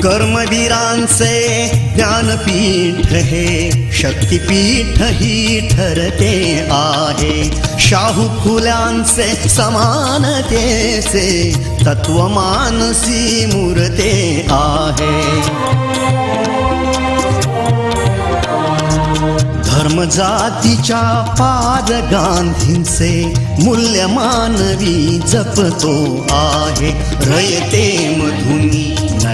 कर्मवीरांचे ज्ञानपीठ हे शक्तीपीठ ही ठरते आहे. शाहू फुल्यांचे समानतेचे तत्वमानसी मूर्ते आहे. धर्म जातीच्या पाद गांधींचे मूल्य मानवी जपतो आहे. रयते मधुनी